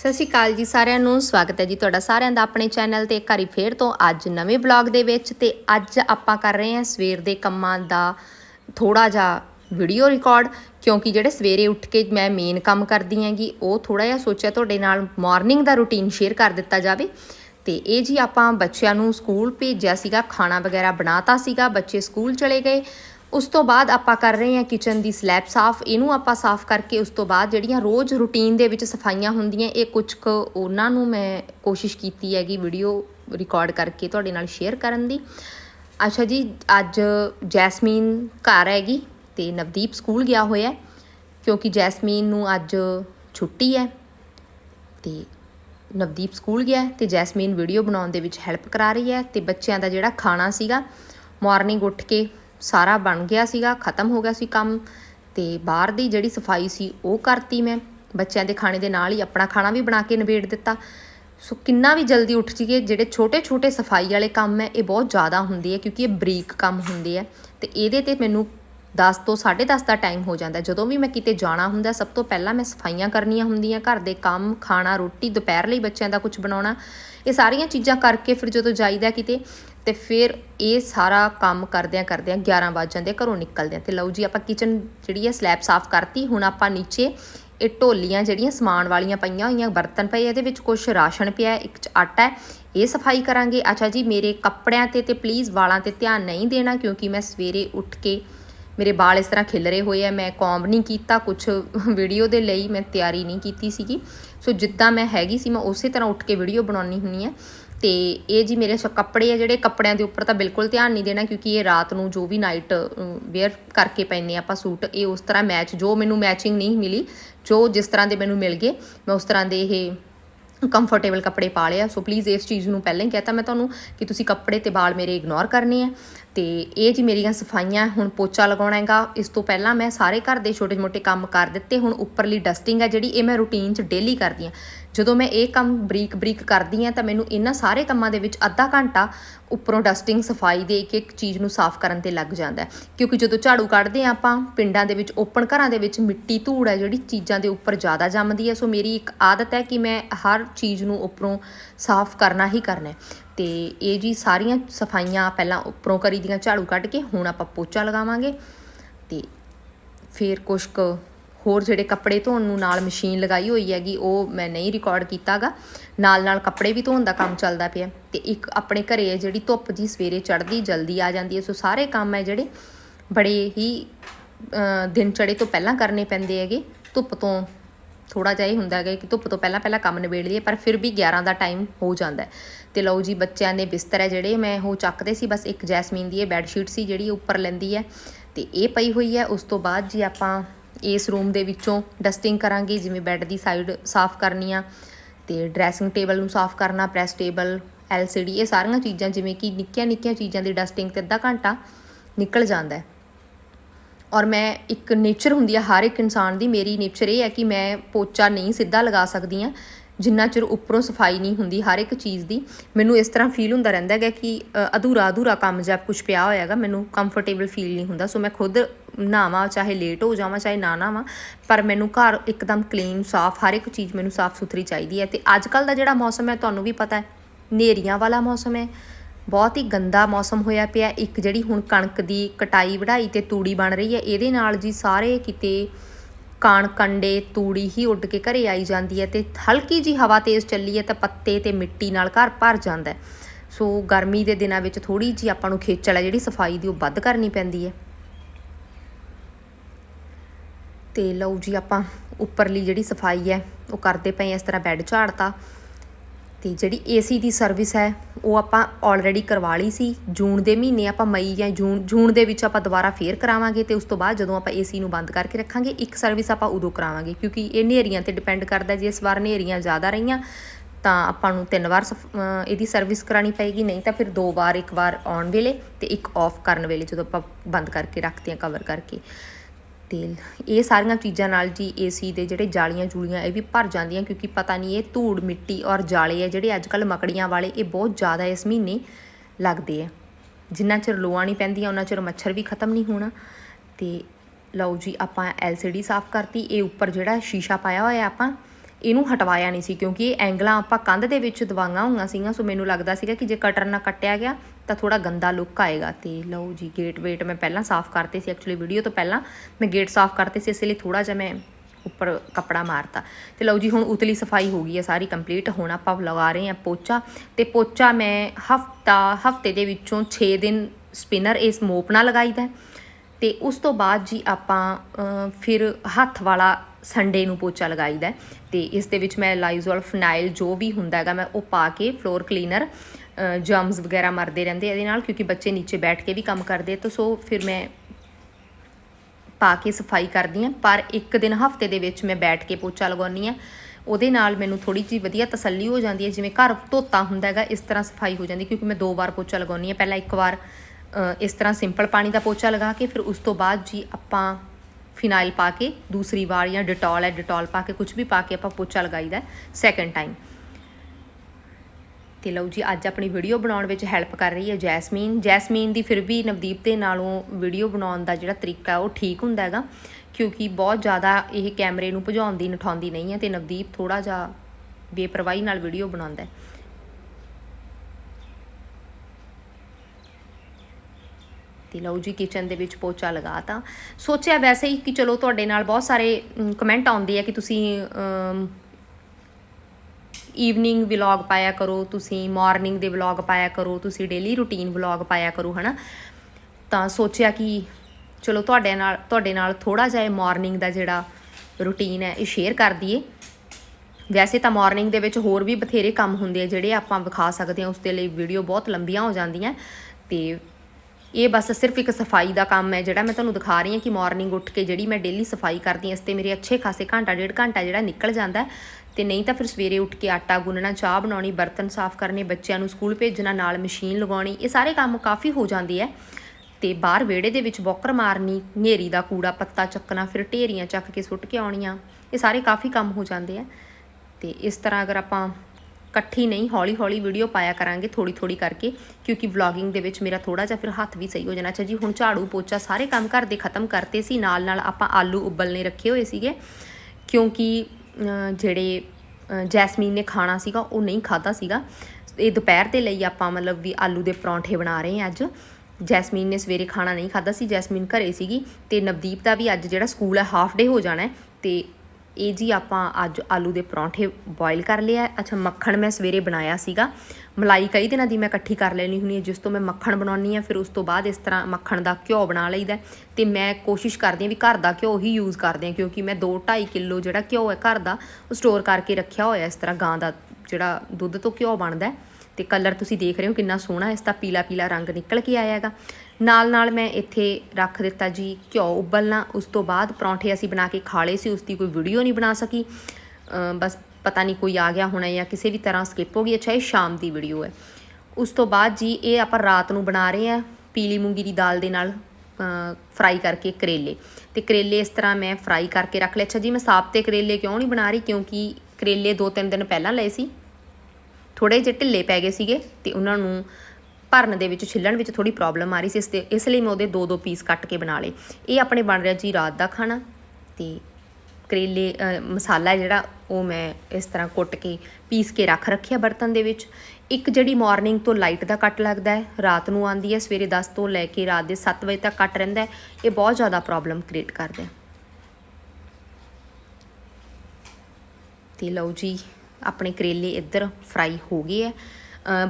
ਸਤਿ ਸ਼੍ਰੀ ਅਕਾਲ ਜੀ ਸਾਰਿਆਂ ਨੂੰ, ਸਵਾਗਤ ਹੈ ਜੀ ਤੁਹਾਡਾ ਸਾਰਿਆਂ ਦਾ ਆਪਣੇ ਚੈਨਲ ਤੇ ਇੱਕ ਵਾਰੀ ਫੇਰ ਤੋਂ ਅੱਜ ਨਵੇਂ ਵਲੌਗ ਦੇ ਵਿੱਚ ਤੇ ਅੱਜ ਆਪਾਂ ਕਰ ਰਹੇ ਹਾਂ ਸਵੇਰ ਦੇ ਕੰਮਾਂ ਦਾ ਥੋੜਾ ਜਿਹਾ ਵੀਡੀਓ ਰਿਕਾਰਡ ਕਿਉਂਕਿ ਜਿਹੜੇ ਸਵੇਰੇ ਉੱਠ ਕੇ ਮੈਂ ਮੇਨ ਕੰਮ ਕਰਦੀ ਹੈਗੀ, ਉਹ ਥੋੜਾ ਜਿਹਾ ਸੋਚਿਆ ਤੁਹਾਡੇ ਨਾਲ ਮਾਰਨਿੰਗ ਦਾ ਰੁਟੀਨ ਸ਼ੇਅਰ ਕਰ ਦਿੱਤਾ ਜਾਵੇ। ਤੇ ਇਹ ਜੀ ਆਪਾਂ ਬੱਚਿਆਂ ਨੂੰ ਸਕੂਲ ਭੇਜਿਆ ਸੀਗਾ, ਖਾਣਾ ਵਗੈਰਾ ਬਣਾਤਾ ਸੀਗਾ, ਬੱਚੇ ਸਕੂਲ ਚਲੇ ਗਏ। ਉਸ ਤੋਂ ਬਾਅਦ ਆਪਾਂ ਕਰ ਰਹੇ ਹਾਂ ਕਿਚਨ ਦੀ ਸਲੈਬ ਸਾਫ਼। ਇਹਨੂੰ ਆਪਾਂ ਸਾਫ਼ ਕਰਕੇ ਉਸ ਤੋਂ ਬਾਅਦ ਜਿਹੜੀਆਂ ਰੋਜ਼ ਰੁਟੀਨ ਦੇ ਵਿੱਚ ਸਫਾਈਆਂ ਹੁੰਦੀਆਂ, ਇਹ ਕੁਝ ਕੁ ਉਹਨਾਂ ਨੂੰ ਮੈਂ ਕੋਸ਼ਿਸ਼ ਕੀਤੀ ਹੈਗੀ ਵੀਡੀਓ ਰਿਕਾਰਡ ਕਰਕੇ ਤੁਹਾਡੇ ਨਾਲ ਸ਼ੇਅਰ ਕਰਨ ਦੀ। ਅੱਛਾ ਜੀ, ਅੱਜ ਜੈਸਮੀਨ ਘਰ ਹੈਗੀ ਤੇ ਨਵਦੀਪ ਸਕੂਲ ਗਿਆ ਹੋਇਆ ਕਿਉਂਕਿ ਜੈਸਮੀਨ ਨੂੰ ਅੱਜ ਛੁੱਟੀ ਹੈ ਤੇ ਨਵਦੀਪ ਸਕੂਲ ਗਿਆ ਹੈ ਤੇ ਜੈਸਮੀਨ ਵੀਡੀਓ ਬਣਾਉਣ ਦੇ ਵਿੱਚ ਹੈਲਪ ਕਰਾ ਰਹੀ ਹੈ ਤੇ ਬੱਚਿਆਂ ਦਾ ਜਿਹੜਾ ਖਾਣਾ ਸੀਗਾ ਮਾਰਨਿੰਗ ਉੱਠ ਕੇ ਸਾਰਾ ਬਣ ਗਿਆ ਸੀਗਾ, ਖਤਮ ਹੋ ਗਿਆ ਸੀ ਕੰਮ ਤੇ ਬਾਹਰ ਦੀ ਜਿਹੜੀ ਸਫ਼ਾਈ ਸੀ ਉਹ ਕਰਤੀ ਮੈਂ। ਬੱਚਿਆਂ ਦੇ ਖਾਣੇ ਦੇ ਨਾਲ ਹੀ ਆਪਣਾ ਖਾਣਾ ਵੀ ਬਣਾ ਕੇ ਨਿਬੇੜ ਦਿੱਤਾ। ਸੋ ਕਿੰਨਾ ਵੀ ਜਲਦੀ ਉੱਠ ਜੀਏ ਜਿਹੜੇ ਛੋਟੇ ਛੋਟੇ ਸਫ਼ਾਈ ਵਾਲੇ ਕੰਮ ਹੈ, ਇਹ ਬਹੁਤ ਜ਼ਿਆਦਾ ਹੁੰਦੇ ਆ ਕਿਉਂਕਿ ਇਹ ਬਰੀਕ ਕੰਮ ਹੁੰਦੇ ਆ ਤੇ ਇਹਦੇ ਤੇ ਮੈਨੂੰ 10 ਤੋਂ 10:30 ਦਾ ਟਾਈਮ ਹੋ ਜਾਂਦਾ। ਜਦੋਂ ਵੀ ਮੈਂ ਕਿਤੇ ਜਾਣਾ ਹੁੰਦਾ, ਸਭ ਤੋਂ ਪਹਿਲਾਂ ਮੈਂ ਸਫਾਈਆਂ ਕਰਨੀਆਂ ਹੁੰਦੀਆਂ, ਘਰ ਦੇ ਕੰਮ, ਖਾਣਾ, ਰੋਟੀ, ਦੁਪਹਿਰ ਲਈ ਬੱਚਿਆਂ ਦਾ ਕੁਝ ਬਣਾਉਣਾ, ਇਹ ਸਾਰੀਆਂ ਚੀਜ਼ਾਂ ਕਰਕੇ ਫਿਰ ਜਦੋਂ ਜਾਈਦਾ ਕਿਤੇ ਤੇ ਫਿਰ ਇਹ ਸਾਰਾ ਕੰਮ ਕਰਦਿਆਂ ਕਰਦਿਆਂ 11 ਵੱਜ ਜਾਂਦੇ ਘਰੋਂ ਨਿਕਲਦੇ ਆ ਤੇ ਲਓ ਜੀ, ਆਪਾਂ ਕਿਚਨ ਜਿਹੜੀ ਹੈ ਸਲੈਬ ਸਾਫ਼ ਕਰਤੀ। ਹੁਣ ਆਪਾਂ ਨੀਚੇ ਇਹ ਢੋਲੀਆਂ ਜਿਹੜੀਆਂ ਸਮਾਨ ਵਾਲੀਆਂ ਪਈਆਂ ਹੋਈਆਂ, ਬਰਤਨ ਪਏ ਇਹਦੇ ਵਿੱਚ ਕੁਝ ਰਾਸ਼ਨ ਪਿਆ, ਇੱਕ ਆਟਾ ਹੈ। ਇਹ ਸਫ਼ਾਈ ਕਰਾਂਗੇ। ਅੱਛਾ ਜੀ, ਮੇਰੇ ਕੱਪੜਿਆਂ ਤੇ ਤੇ ਪਲੀਜ਼ ਵਾਲਾਂ ਤੇ ਧਿਆਨ ਨਹੀਂ ਦੇਣਾ ਕਿਉਂਕਿ ਮੈਂ ਸਵੇਰੇ ਉੱਠ ਕੇ ਮੇਰੇ ਵਾਲ ਇਸ ਤਰ੍ਹਾਂ ਖਿਲਰੇ ਹੋਏ ਆ। ਮੈਂ ਕੌਮ ਨਹੀਂ ਕੀਤਾ ਕੁਝ ਵੀਡੀਓ ਦੇ ਲਈ, ਮੈਂ ਤਿਆਰੀ ਨਹੀਂ ਕੀਤੀ ਸੀਗੀ। ਸੋ ਜਿੱਦਾਂ ਮੈਂ ਹੈਗੀ ਸੀ, ਮੈਂ ਉਸੇ ਤਰ੍ਹਾਂ ਉੱਠ ਕੇ ਵੀਡੀਓ ਬਣਾਉਣੀ ਹੁੰਨੀ ਆ ਤੇ ਇਹ ਜੀ ਮੇਰੇ ਸ ਕੱਪੜੇ ਆ ਜਿਹੜੇ ਕੱਪੜਿਆਂ ਦੇ ਉੱਪਰ ਤਾਂ ਬਿਲਕੁਲ ਧਿਆਨ ਨਹੀਂ ਦੇਣਾ ਕਿਉਂਕਿ ਇਹ ਰਾਤ ਨੂੰ ਜੋ ਵੀ ਨਾਈਟ ਵੇਅਰ ਕਰਕੇ ਪੈਨੇ ਆਪਾਂ ਸੂਟ, ਇਹ ਉਸ ਤਰ੍ਹਾਂ ਮੈਚ ਜੋ ਮੈਨੂੰ ਮੈਚਿੰਗ ਨਹੀਂ ਮਿਲੀ, ਜੋ ਜਿਸ ਤਰ੍ਹਾਂ ਦੇ ਮੈਨੂੰ ਮਿਲ ਗਏ, ਮੈਂ ਉਸ ਤਰ੍ਹਾਂ ਦੇ ਇਹ ਕੰਫਰਟੇਬਲ ਕੱਪੜੇ ਪਾ ਲਿਆ ਸੋ ਪਲੀਜ਼ ਇਸ ਚੀਜ਼ ਨੂੰ ਪਹਿਲਾਂ ਹੀ ਕਹਤਾ ਮੈਂ ਤੁਹਾਨੂੰ ਕਿ ਤੁਸੀਂ ਕੱਪੜੇ ਤੇ ਵਾਲ ਮੇਰੇ ਇਗਨੋਰ ਕਰਨੇ ਆ। ਤੇ ਇਹ ਜੀ ਮੇਰੀਆਂ ਸਫਾਈਆਂ ਹੁਣ ਪੋਚਾ ਲਗਾਉਣਾ ਹੈਗਾ ਇਸ ਤੋਂ ਪਹਿਲਾਂ ਮੈਂ ਸਾਰੇ ਘਰ ਦੇ ਛੋਟੇ-ਮੋਟੇ ਕੰਮ ਕਰ ਦਿੱਤੇ। ਹੁਣ ਉੱਪਰਲੀ ਡਸਟਿੰਗ ਹੈ ਜਿਹੜੀ, ਇਹ ਮੈਂ ਰੂਟੀਨ 'ਚ ਡੇਲੀ ਕਰਦੀ ਆ ਜਦੋਂ ਮੈਂ ਇਹ ਕੰਮ ਬਰੀਕ ਬਰੀਕ ਕਰਦੀ ਆ ਤਾਂ ਮੈਨੂੰ ਇਹਨਾਂ ਸਾਰੇ ਕੰਮਾਂ ਦੇ ਵਿੱਚ ਅੱਧਾ ਘੰਟਾ ਉੱਪਰੋਂ ਡਸਟਿੰਗ ਸਫ਼ਾਈ ਦੇ ਇੱਕ ਇੱਕ ਚੀਜ਼ ਨੂੰ ਸਾਫ਼ ਕਰਨ ਤੇ ਲੱਗ ਜਾਂਦਾ ਕਿਉਂਕਿ ਜਦੋਂ ਝਾੜੂ ਕੱਢਦੇ ਆ ਆਪਾਂ, ਪਿੰਡਾਂ ਦੇ ਵਿੱਚ ਓਪਨ ਘਰਾਂ ਦੇ ਵਿੱਚ ਮਿੱਟੀ ਧੂੜ ਹੈ ਜਿਹੜੀ ਚੀਜ਼ਾਂ ਦੇ ਉੱਪਰ ਜ਼ਿਆਦਾ ਜੰਮਦੀ ਹੈ। ਸੋ ਮੇਰੀ ਇੱਕ ਆਦਤ ਹੈ ਕਿ ਮੈਂ ਹਰ ਚੀਜ਼ ਨੂੰ ਉੱਪਰੋਂ ਸਾਫ਼ ਕਰਨਾ ਹੀ ਕਰਨਾ ਹੈ। ਤੇ ਇਹ ਜੀ ਸਾਰੀਆਂ ਸਫਾਈਆਂ ਪਹਿਲਾਂ ਉੱਪਰੋਂ ਕਰੀ ਦੀਆਂ, ਝਾੜੂ ਕੱਢ ਕੇ ਹੁਣ ਆਪਾਂ ਪੋਚਾ ਲਗਾਵਾਂਗੇ ਤੇ ਫਿਰ ਕੁਛ ਕੁ ਹੋਰ ਜਿਹੜੇ ਕੱਪੜੇ ਧੋਣ ਨੂੰ ਨਾਲ ਮਸ਼ੀਨ ਲਗਾਈ ਹੋਈ ਹੈਗੀ, ਉਹ ਮੈਂ ਨਹੀਂ ਰਿਕਾਰਡ ਕੀਤਾਗਾ। ਨਾਲ ਨਾਲ ਕੱਪੜੇ ਵੀ ਧੋਣ ਦਾ ਕੰਮ ਚੱਲਦਾ ਪਿਆ। ਤੇ ਇੱਕ ਆਪਣੇ ਘਰੇ ਹੈ ਜਿਹੜੀ ਧੁੱਪ ਜੀ ਸਵੇਰੇ ਚੜ੍ਹਦੀ, ਜਲਦੀ ਆ ਜਾਂਦੀ ਹੈ। ਸੋ ਸਾਰੇ ਕੰਮ ਹੈ ਜਿਹੜੇ ਬੜੇ ਹੀ ਦਿਨ ਚੜੇ ਤੋਂ ਪਹਿਲਾਂ ਕਰਨੇ ਪੈਂਦੇ ਹੈਗੇ। ਧੁੱਪ ਤੋਂ ਥੋੜਾ ਜਿਹਾ ਇਹ ਹੁੰਦਾ ਹੈਗਾ ਕਿ ਧੁੱਪ ਤੋਂ ਪਹਿਲਾਂ ਪਹਿਲਾਂ ਕੰਮ ਨਿਬੇੜ ਲਈਏ, ਪਰ ਫਿਰ ਵੀ 11 ਦਾ ਟਾਈਮ ਹੋ ਜਾਂਦਾ ਹੈ। ਤੇ ਲਓ ਜੀ, ਬੱਚਿਆਂ ਦੇ ਬਿਸਤਰ ਹੈ ਜਿਹੜੇ, ਮੈਂ ਉਹ ਚੱਕਦੇ ਸੀ। ਬਸ ਇੱਕ ਜੈਸਮੀਨ ਦੀ ਇਹ ਬੈੱਡ ਸ਼ੀਟ ਸੀ ਜਿਹੜੀ ਉੱਪਰ ਲੈਂਦੀ ਹੈ। ਤੇ ਇਹ ਪਈ ਹੋਈ ਹੈ। ਉਸ ਤੋਂ ਬਾਅਦ ਜੀ ਆਪਾਂ ਇਸ ਰੂਮ ਦੇ ਵਿੱਚੋਂ ਡਸਟਿੰਗ ਕਰਾਂਗੇ, ਜਿਵੇਂ ਬੈੱਡ ਦੀ ਸਾਈਡ ਸਾਫ਼ ਕਰਨੀ ਆ ਤੇ ਡਰੈਸਿੰਗ ਟੇਬਲ ਨੂੰ ਸਾਫ਼ ਕਰਨਾ, ਪ੍ਰੈਸ ਟੇਬਲ LCD ਇਹ ਸਾਰੀਆਂ ਚੀਜ਼ਾਂ ਜਿਵੇਂ ਕਿ ਨਿੱਕੀਆਂ ਨਿੱਕੀਆਂ ਚੀਜ਼ਾਂ ਦੀ ਡਸਟਿੰਗ ਤੇ ਅੱਧਾ ਘੰਟਾ ਨਿਕਲ ਜਾਂਦਾ ਹੈ। ਔਰ ਮੈਂ ਇੱਕ ਨੇਚਰ ਹੁੰਦੀ ਆ, ਹਰ ਇੱਕ ਇਨਸਾਨ ਦੀ, ਮੇਰੀ ਨੇਚਰ ਇਹ ਹੈ ਕਿ ਮੈਂ ਪੋਚਾ ਨਹੀਂ ਸਿੱਧਾ ਲਗਾ ਸਕਦੀ ਆ ਜਿੰਨਾ ਚਿਰ ਉੱਪਰੋਂ ਸਫ਼ਾਈ ਨਹੀਂ ਹੁੰਦੀ ਹਰ ਇੱਕ ਚੀਜ਼ ਦੀ, ਮੈਨੂੰ ਇਸ ਤਰ੍ਹਾਂ ਫੀਲ ਹੁੰਦਾ ਰਹਿੰਦਾ ਹੈਗਾ ਕਿ ਅਧੂਰਾ ਅਧੂਰਾ ਕੰਮ ਜਾਂ ਕੁਝ ਪਿਆ ਹੋਇਆਗਾ ਮੈਨੂੰ ਕੰਫਰਟੇਬਲ ਫੀਲ ਨਹੀਂ ਹੁੰਦਾ। ਸੋ ਮੈਂ ਖੁਦ ਨਹਾਵਾਂ, ਚਾਹੇ ਲੇਟ ਹੋ ਜਾਵਾਂ, ਚਾਹੇ ਨਾ ਨਹਾਵਾਂ, ਪਰ ਮੈਨੂੰ ਘਰ ਇੱਕਦਮ ਕਲੀਨ ਸਾਫ਼, ਹਰ ਇੱਕ ਚੀਜ਼ ਮੈਨੂੰ ਸਾਫ਼ ਸੁਥਰੀ ਚਾਹੀਦੀ ਹੈ। ਤੇ ਅੱਜ ਕੱਲ ਦਾ ਜਿਹੜਾ ਮੌਸਮ ਹੈ, ਤੁਹਾਨੂੰ ਵੀ ਪਤਾ ਹੈ ਨੇਰੀਆਂ ਵਾਲਾ ਮੌਸਮ ਹੈ। ਬਹੁਤ ਹੀ ਗੰਦਾ ਮੌਸਮ ਹੋਇਆ ਪਿਆ ਇੱਕ ਜਿਹੜੀ ਹੁਣ ਕਣਕ ਦੀ ਕਟਾਈ, ਵਢਾਈ ਤੇ ਤੂੜੀ ਬਣ ਰਹੀ ਹੈ, ਇਹਦੇ ਨਾਲ ਜੀ ਸਾਰੇ ਕਿਤੇ ਕਾਣ ਕੰਡੇ ਤੂੜੀ ਹੀ ਉੱਡ ਕੇ ਘਰੇ ਆਈ ਜਾਂਦੀ ਹੈ ਤੇ ਹਲਕੀ ਜੀ ਹਵਾ ਤੇਜ਼ ਚੱਲੀ ਹੈ ਤਾਂ ਪੱਤੇ ਤੇ ਮਿੱਟੀ ਨਾਲ ਘਰ ਭਰ ਜਾਂਦਾ ਹੈ। ਸੋ ਗਰਮੀ ਦੇ ਦਿਨਾਂ ਵਿੱਚ ਥੋੜੀ ਜੀ ਆਪਾਂ ਨੂੰ ਖੇਚਲ ਹੈ ਜਿਹੜੀ ਸਫ਼ਾਈ ਦੀ ਉਹ ਵੱਧ ਕਰਨੀ ਪੈਂਦੀ ਹੈ। ਤੇ ਲਓ ਜੀ ਆਪਾਂ ਉੱਪਰਲੀ ਜਿਹੜੀ ਸਫ਼ਾਈ ਹੈ, ਉਹ ਕਰਦੇ ਪਏ ਇਸ ਤਰ੍ਹਾਂ ਬੈੱਡ ਝਾੜਤਾ। ਤੇ ਜਿਹੜੀ ਏਸੀ ਦੀ ਸਰਵਿਸ ਹੈ, ਉਹ ਆਪਾਂ ਆਲਰੇਡੀ ਕਰਵਾ ਲਈ ਸੀ। ਜੂਨ ਦੇ ਮਹੀਨੇ ਆਪਾਂ ਮਈ ਜਾਂ ਜੂਨ ਜੂਨ ਦੇ ਵਿੱਚ ਆਪਾਂ ਦੁਬਾਰਾ ਫੇਰ ਕਰਾਵਾਂਗੇ ਤੇ ਉਸ ਤੋਂ ਬਾਅਦ ਜਦੋਂ ਆਪਾਂ ਏਸੀ ਨੂੰ ਬੰਦ ਕਰਕੇ ਰੱਖਾਂਗੇ, ਇੱਕ ਸਰਵਿਸ ਆਪਾਂ ਉਦੋਂ ਕਰਾਵਾਂਗੇ। ਕਿਉਂਕਿ ਇਹ ਨੇਰੀਆਂ ਤੇ ਡਿਪੈਂਡ ਕਰਦਾ, ਜੇ ਇਸ ਵਾਰ ਨੇਰੀਆਂ ਜ਼ਿਆਦਾ ਰਹੀਆਂ, ਤਾਂ ਆਪਾਂ ਨੂੰ ਤਿੰਨ ਵਾਰ ਸਫ- ਇਹਦੀ ਸਰਵਿਸ ਕਰਾਣੀ ਪਏਗੀ, ਨਹੀਂ ਤਾਂ ਫਿਰ ਦੋ ਵਾਰ, ਇੱਕ ਵਾਰ ਆਨ ਵੇਲੇ ਤੇ ਇੱਕ ਆਫ ਕਰਨ ਵੇਲੇ ਜਦੋਂ ਆਪਾਂ ਬੰਦ ਕਰਕੇ ਰੱਖਦੇ ਹਾਂ ਕਵਰ ਕਰਕੇ। ਤੇਲ। ਇਹ ਸਾਰੀਆਂ ਚੀਜ਼ਾਂ ਨਾਲ ਜੀ ਏਸੀ ਦੇ ਜਿਹੜੇ ਜਾਲੀਆਂ ਜੂਲੀਆਂ ਇਹ ਵੀ ਭਰ ਜਾਂਦੀਆਂ ਕਿਉਂਕਿ ਪਤਾ ਨਹੀਂ ਇਹ ਧੂੜ ਮਿੱਟੀ ਔਰ ਜਾਲੇ ਆ ਜਿਹੜੇ ਅੱਜ ਕੱਲ ਮਕੜੀਆਂ ਵਾਲੇ, ਇਹ ਬਹੁਤ ਜ਼ਿਆਦਾ ਇਸ ਮਹੀਨੇ ਲੱਗਦੇ ਆ। ਜਿੰਨਾ ਚਿਰ ਲੋਆਂ ਨਹੀਂ ਪੈਂਦੀਆਂ, ਉਹਨਾਂ ਚਿਰ ਮੱਛਰ ਵੀ ਖਤਮ ਨਹੀਂ ਹੋਣਾ। ਤੇ ਲਓ ਜੀ, ਆਪਾਂ LCD ਸਾਫ਼ ਕਰਤੀ, ਇਹ ਉੱਪਰ ਜਿਹੜਾ ਸ਼ੀਸ਼ਾ ਪਾਇਆ ਹੋਇਆ ਆਪਾਂ ਇਹਨੂੰ ਹਟਵਾਇਆ ਨਹੀਂ ਸੀ ਕਿਉਂਕਿ ਇਹ ਐਂਗਲਾਂ ਆਪਾਂ ਕੰਧ ਦੇ ਵਿੱਚ ਦਵਾਈਆਂ ਹੋਈਆਂ ਸੀਗੀਆਂ, ਸੋ ਮੈਨੂੰ ਲੱਗਦਾ ਸੀਗਾ ਕਿ ਜੇ ਕਟਰ ਨਾਲ ਕੱਟਿਆ ਗਿਆ ਤਾਂ ਥੋੜਾ ਗੰਦਾ ਲੁੱਕ ਆਏਗਾ। ਤੇ ਲਓ ਜੀ ਗੇਟ ਵੇਟ ਮੈਂ ਪਹਿਲਾਂ ਸਾਫ਼ ਕਰਤੇ ਸੀ ਐਕਚੁਅਲੀ ਵੀਡੀਓ ਤੋਂ ਪਹਿਲਾਂ ਮੈਂ ਗੇਟ ਸਾਫ਼ ਕਰਤੇ ਸੀ, ਇਸ ਲਈ ਥੋੜਾ ਜਿਹਾ ਮੈਂ ਉੱਪਰ ਕੱਪੜਾ ਮਾਰਤਾ। ਤੇ ਲਓ ਜੀ, ਹੁਣ ਉਤਲੀ ਸਫ਼ਾਈ ਹੋ ਗਈ ਹੈ ਸਾਰੀ ਕੰਪਲੀਟ ਹੁਣ ਆਪਾਂ ਲਗਾ ਰਹੇ ਹਾਂ ਪੋਚਾ। ਤੇ ਪੋਚਾ ਮੈਂ ਹਫਤਾ, ਹਫ਼ਤੇ ਦੇ ਵਿੱਚੋਂ 6 ਦਿਨ ਸਪਿਨਰ ਇਸ ਮੋਪ ਨਾਲ ਲਗਾਈਦਾ ਹੈ। ਤੇ ਉਸ ਤੋਂ ਬਾਅਦ ਜੀ ਆਪਾਂ ਫਿਰ ਹੱਥ ਵਾਲਾ ਸੰਡੇ ਨੂੰ ਪੋਚਾ ਲਗਾਈਦਾ ਹੈ ਤੇ ਇਸ ਦੇ ਵਿੱਚ ਮੈਂ ਲਾਈਜ਼ੋਲ ਫਨਾਈਲ ਜੋ ਵੀ ਹੁੰਦਾ ਹੈਗਾ ਮੈਂ ਉਹ ਪਾ ਕੇ ਫਲੋਰ ਕਲੀਨਰ ਜਰਮਸ ਵਗੈਰਾ ਮਰਦੇ ਰਹਿੰਦੇ ਇਹਦੇ ਨਾਲ ਕਿਉਂਕਿ ਬੱਚੇ ਨੀਚੇ ਬੈਠ ਕੇ ਵੀ ਕੰਮ ਕਰਦੇ ਤਾਂ ਸੋ ਫਿਰ ਮੈਂ ਪਾ ਕੇ ਸਫ਼ਾਈ ਕਰਦੀ ਹਾਂ, ਪਰ ਇੱਕ ਦਿਨ ਹਫ਼ਤੇ ਦੇ ਵਿੱਚ ਮੈਂ ਬੈਠ ਕੇ ਪੋਚਾ ਲਗਾਉਣੀ ਆ ਉਹਦੇ ਨਾਲ ਮੈਨੂੰ ਥੋੜੀ ਜਿਹੀ ਵਧੀਆ ਤਸੱਲੀ ਹੋ ਜਾਂਦੀ ਹੈ, ਜਿਵੇਂ ਘਰ ਧੋਤਾ ਹੁੰਦਾ ਹੈਗਾ, ਇਸ ਤਰ੍ਹਾਂ ਸਫ਼ਾਈ ਹੋ ਜਾਂਦੀ ਕਿਉਂਕਿ ਮੈਂ ਦੋ ਵਾਰ ਪੋਚਾ ਲਗਾਉਣੀ ਆ ਪਹਿਲਾਂ ਇੱਕ ਵਾਰ ਇਸ ਤਰ੍ਹਾਂ ਸਿੰਪਲ ਪਾਣੀ ਦਾ ਪੋਚਾ ਲਗਾ ਕੇ, ਫਿਰ ਉਸ ਤੋਂ ਬਾਅਦ ਜੀ ਆਪਾਂ ਫਿਨਾਈਲ ਪਾ ਕੇ, ਦੂਸਰੀ ਵਾਰ ਜਾਂ ਡਿਟੋਲ ਹੈ, ਡਿਟੋਲ ਪਾ ਕੇ ਕੁਝ ਵੀ ਪਾ ਕੇ ਆਪਾਂ ਪੋਚਾ ਲਗਾਈਦਾ ਸੈਕੰਡ ਟਾਈਮ ਤੇ ਲਓ ਜੀ, ਅੱਜ ਆਪਣੀ ਵੀਡੀਓ ਬਣਾਉਣ ਵਿੱਚ ਹੈਲਪ ਕਰ ਰਹੀ ਹੈ ਜੈਸਮੀਨ। ਜੈਸਮੀਨ ਦੀ ਫਿਰ ਵੀ ਨਵਦੀਪ ਦੇ ਨਾਲੋਂ ਵੀਡੀਓ ਬਣਾਉਣ ਦਾ ਜਿਹੜਾ ਤਰੀਕਾ ਉਹ ਠੀਕ ਹੁੰਦਾ ਹੈਗਾ। ਕਿਉਂਕਿ ਬਹੁਤ ਜ਼ਿਆਦਾ ਇਹ ਕੈਮਰੇ ਨੂੰ ਭਜਾਉਂਦੀ ਨਠਾਉਂਦੀ ਨਹੀਂ ਹੈ ਤੇ ਨਵਦੀਪ ਥੋੜਾ ਜਿਹਾ ਬੇਪਰਵਾਹੀ ਨਾਲ ਵੀਡੀਓ ਬਣਾਉਂਦਾ ਹੈ। ਤੇ ਲਓ ਜੀ ਕਿਚਨ ਦੇ ਵਿੱਚ ਪੋਚਾ ਲਗਾਤਾ। ਸੋਚਿਆ ਵੈਸੇ ਹੀ ਕਿ ਚਲੋ ਤੁਹਾਡੇ ਨਾਲ ਬਹੁਤ ਸਾਰੇ ਕਮੈਂਟ ਆਉਂਦੇ ਆ ਕਿ ਤੁਸੀਂ ਈਵਨਿੰਗ ਵਲੌਗ ਪਾਇਆ ਕਰੋ, ਤੁਸੀਂ ਮਾਰਨਿੰਗ ਦੇ ਵਲੌਗ ਪਾਇਆ ਕਰੋ, ਤੁਸੀਂ ਡੇਲੀ ਰੂਟੀਨ ਵਲੌਗ ਪਾਇਆ ਕਰੋ, ਹਨਾ? ਤਾਂ ਸੋਚਿਆ ਕਿ ਚਲੋ ਤੁਹਾਡੇ ਨਾਲ ਤੁਹਾਡੇ ਨਾਲ ਥੋੜਾ ਜਿਹਾ ਮਾਰਨਿੰਗ ਦਾ ਜਿਹੜਾ ਰੂਟੀਨ ਹੈ, ਇਹ ਸ਼ੇਅਰ ਕਰ ਦਈਏ। ਵੈਸੇ ਤਾਂ ਮਾਰਨਿੰਗ ਦੇ ਵਿੱਚ ਹੋਰ ਵੀ ਬਥੇਰੇ ਕੰਮ ਹੁੰਦੇ ਆ, ਜਿਹੜੇ ਆਪਾਂ ਵਿਖਾ ਸਕਦੇ ਹਾਂ, ਉਸ ਦੇ ਲਈ ਵੀਡੀਓ ਬਹੁਤ ਲੰਬੀਆਂ ਹੋ ਜਾਂਦੀਆਂ। ਤੇ ਇਹ ਬਸ ਸਿਰਫ ਇੱਕ ਸਫ਼ਾਈ ਦਾ ਕੰਮ ਹੈ ਜਿਹੜਾ ਮੈਂ ਤੁਹਾਨੂੰ ਦਿਖਾ ਰਹੀ ਹਾਂ ਕਿ ਮਾਰਨਿੰਗ ਉੱਠ ਕੇ ਜਿਹੜੀ ਮੈਂ ਡੇਲੀ ਸਫ਼ਾਈ ਕਰਦੀ ਹਾਂ, ਇਸ ਤੇ ਮੇਰੇ ਅੱਛੇ ਖਾਸੇ ਘੰਟਾ, ਡੇਢ ਘੰਟਾ ਜਿਹੜਾ ਨਿਕਲ ਜਾਂਦਾ ਹੈ। ਤੇ ਨਹੀਂ ਤਾਂ ਫਿਰ ਸਵੇਰੇ ਉੱਠ ਕੇ ਆਟਾ ਗੁੰਨਣਾ, ਚਾਹ ਬਣਾਉਣੀ, ਬਰਤਨ ਸਾਫ਼ ਕਰਨੇ, ਬੱਚਿਆਂ ਨੂੰ ਸਕੂਲ ਭੇਜਣਾ, ਨਾਲ ਮਸ਼ੀਨ ਲਗਾਉਣੀ, ਇਹ ਸਾਰੇ ਕੰਮ ਕਾਫੀ ਹੋ ਜਾਂਦੇ ਆ ਤੇ ਬਾਹਰ ਵਿਹੜੇ ਦੇ ਵਿੱਚ ਬੌਕਰ ਮਾਰਨੀ, ਹਨੇਰੀ ਦਾ ਕੂੜਾ ਪੱਤਾ ਚੱਕਣਾ, ਫਿਰ ਢੇਰੀਆਂ ਚੱਕ ਕੇ ਸੁੱਟ ਕੇ ਆਉਣੀਆਂ, ਇਹ ਸਾਰੇ ਕਾਫੀ ਕੰਮ ਹੋ ਜਾਂਦੇ ਆ ਤੇ ਇਸ ਤਰ੍ਹਾਂ ਅਗਰ ਆਪਾਂ ਇਕੱਠੀ ਨਹੀਂ ਹੌਲੀ ਹੌਲੀ ਵੀਡੀਓ ਪਾਇਆ ਕਰਾਂਗੇ ਥੋੜੀ ਥੋੜੀ ਕਰਕੇ, ਕਿਉਂਕਿ ਵਲੌਗਿੰਗ ਦੇ ਵਿੱਚ ਮੇਰਾ ਥੋੜਾ ਜਿਹਾ ਫਿਰ ਹੱਥ ਵੀ ਸਹੀ ਹੋ ਜਾਣਾ। ਅੱਛਾ ਜੀ, ਹੁਣ ਝਾੜੂ ਪੋਚਾ ਸਾਰੇ ਕੰਮ ਘਰ ਦੇ ਖਤਮ ਕਰਤੇ ਸੀ ਨਾਲ ਨਾਲ ਆਪਾਂ ਆਲੂ ਉਬਲਨੇ ਰੱਖੇ ਹੋਏ ਸੀਗੇ, ਕਿਉਂਕਿ ਜਿਹੜੇ ਜੈਸਮੀਨ ਨੇ ਖਾਣਾ ਸੀਗਾ, ਉਹ ਨਹੀਂ ਖਾਦਾ ਸੀਗਾ। ਇਹ ਦੁਪਹਿਰ ਦੇ ਲਈ ਆਪਾਂ ਮਤਲਬ ਵੀ ਆਲੂ ਦੇ ਪਰੌਂਠੇ ਬਣਾ ਰਹੇ ਹਾਂ ਅੱਜ। ਜੈਸਮੀਨ ਨੇ ਸਵੇਰੇ ਖਾਣਾ ਨਹੀਂ ਖਾਦਾ ਸੀ, ਜੈਸਮੀਨ ਘਰੇ ਸੀਗੀ ਤੇ ਨਵਦੀਪ ਦਾ ਵੀ ਅੱਜ ਜਿਹੜਾ ਸਕੂਲ ਹੈ ਹਾਫ ਡੇ ਹੋ ਜਾਣਾ ਹੈ, ਤੇ ਇਹ ਜੀ ਆਪਾਂ ਅੱਜ ਆਲੂ ਦੇ ਪਰੌਂਠੇ ਬੋਇਲ ਕਰ ਲਿਆ ਅੱਛਾ, ਮੱਖਣ ਮੈਂ ਸਵੇਰੇ ਬਣਾਇਆ ਸੀਗਾ। ਮਲਾਈ ਕਈ ਦਿਨਾਂ ਦੀ ਮੈਂ ਇਕੱਠੀ ਕਰ ਲੈਣੀ ਹੁੰਦੀ ਹੈ, ਜਿਸ ਤੋਂ ਮੈਂ ਮੱਖਣ ਬਣਾਉਣੀ ਆ ਫਿਰ ਉਸ ਤੋਂ ਬਾਅਦ ਇਸ ਤਰ੍ਹਾਂ ਮੱਖਣ ਦਾ ਘਿਓ ਬਣਾ ਲਈਦਾ ਹੈ। ਤੇ ਮੈਂ ਕੋਸ਼ਿਸ਼ ਕਰਦੀ ਹਾਂ ਵੀ ਘਰ ਦਾ ਘਿਓ ਹੀ ਯੂਜ਼ ਕਰਦੇ ਹਾਂ, ਕਿਉਂਕਿ ਮੈਂ 2.5 ਕਿਲੋ ਜਿਹੜਾ ਘਿਓ ਹੈ ਘਰ ਦਾ, ਉਹ ਸਟੋਰ ਕਰਕੇ ਰੱਖਿਆ ਹੋਇਆ ਇਸ ਤਰ੍ਹਾਂ ਗਾਂ ਦਾ ਜਿਹੜਾ ਦੁੱਧ ਤੋਂ ਘਿਓ ਬਣਦਾ ਹੈ। ਤੇ ਕਲਰ ਤੁਸੀਂ ਦੇਖ ਰਹੇ ਹੋ ਕਿੰਨਾ ਸੋਹਣਾ, ਇਸ ਦਾ ਪੀਲਾ ਪੀਲਾ ਰੰਗ ਨਿਕਲ ਕੇ ਆਇਆ ਹੈਗਾ। ਨਾਲ ਨਾਲ ਮੈਂ ਇੱਥੇ ਰੱਖ ਦਿੱਤਾ ਜੀ ਘਿਓ ਉਬਲਣਾ। ਉਸ ਤੋਂ ਬਾਅਦ ਪਰੌਂਠੇ ਅਸੀਂ ਬਣਾ ਕੇ ਖਾ ਲਏ ਸੀ, ਉਸ ਦੀ ਕੋਈ ਵੀਡੀਓ ਨਹੀਂ ਬਣਾ ਸਕੀ। ਬਸ ਪਤਾ ਨਹੀਂ ਕੋਈ ਆ ਗਿਆ ਹੋਣਾ ਜਾਂ ਕਿਸੇ ਵੀ ਤਰ੍ਹਾਂ ਸਕਿਪ ਹੋ ਗਈ, ਅੱਛਾ ਇਹ ਸ਼ਾਮ ਦੀ ਵੀਡੀਓ ਹੈ। ਉਸ ਤੋਂ ਬਾਅਦ ਜੀ ਇਹ ਆਪਾਂ ਰਾਤ ਨੂੰ ਬਣਾ ਰਹੇ ਆ ਪੀਲੀ ਮੂੰਗੀ ਦੀ ਦਾਲ ਦੇ ਨਾਲ ਫਰਾਈ ਕਰਕੇ ਕਰੇਲੇ। ਤੇ ਕਰੇਲੇ ਇਸ ਤਰ੍ਹਾਂ ਮੈਂ ਫਰਾਈ ਕਰਕੇ ਰੱਖ ਲਏ। ਅੱਛਾ ਜੀ ਮੈਂ ਸਾਬਤੇ ਕਰੇਲੇ ਕਿਉਂ ਨਹੀਂ ਬਣਾ ਰਹੀ? ਕਿਉਂਕਿ ਕਰੇਲੇ ਦੋ ਤਿੰਨ ਦਿਨ ਪਹਿਲਾਂ ਲਏ ਸੀ। ਥੋੜੇ ਜਿਹੇ ਢਿੱਲੇ ਪੈ ਗਏ ਸੀਗੇ ਤੇ ਉਹਨਾਂ ਨੂੰ ਭਰਨ ਦੇ ਵਿੱਚ, ਛਿੱਲਣ ਵਿੱਚ ਥੋੜੀ ਪ੍ਰੋਬਲਮ ਆ ਰਹੀ ਸੀ, ਇਸ ਤੇ ਇਸ ਲਈ ਮੈਂ ਉਹਦੇ ਦੋ ਦੋ ਪੀਸ ਕੱਟ ਕੇ ਬਣਾ ਲਏ। ਇਹ ਆਪਣੇ ਬਣ ਰਿਹਾ ਜੀ ਰਾਤ ਦਾ ਖਾਣਾ ਤੇ ਕਰੇਲੇ ਮਸਾਲਾ ਜਿਹੜਾ, ਉਹ ਮੈਂ ਇਸ ਤਰ੍ਹਾਂ ਕੁੱਟ ਕੇ ਪੀਸ ਕੇ ਰੱਖ ਰੱਖਿਆ ਬਰਤਨ ਦੇ ਵਿੱਚ। ਇੱਕ ਜਿਹੜੀ ਮਾਰਨਿੰਗ ਤੋਂ ਲਾਈਟ ਦਾ ਕੱਟ ਲੱਗਦਾ ਹੈ, ਰਾਤ ਨੂੰ ਆਂਦੀ ਹੈ, ਸਵੇਰੇ 10 ਤੋਂ ਲੈ ਕੇ ਰਾਤ ਦੇ 7 ਵਜੇ ਤੱਕ ਕੱਟ ਰਹਿੰਦਾ ਹੈ, ਇਹ ਬਹੁਤ ਜ਼ਿਆਦਾ ਪ੍ਰੋਬਲਮ ਕ੍ਰੀਏਟ ਕਰਦਾ ਹੈ। ਤੇ ਲਓ ਜੀ, ਆਪਣੇ ਕਰੇਲੇ ਇੱਧਰ ਫਰਾਈ ਹੋ ਗਏ ਹੈ।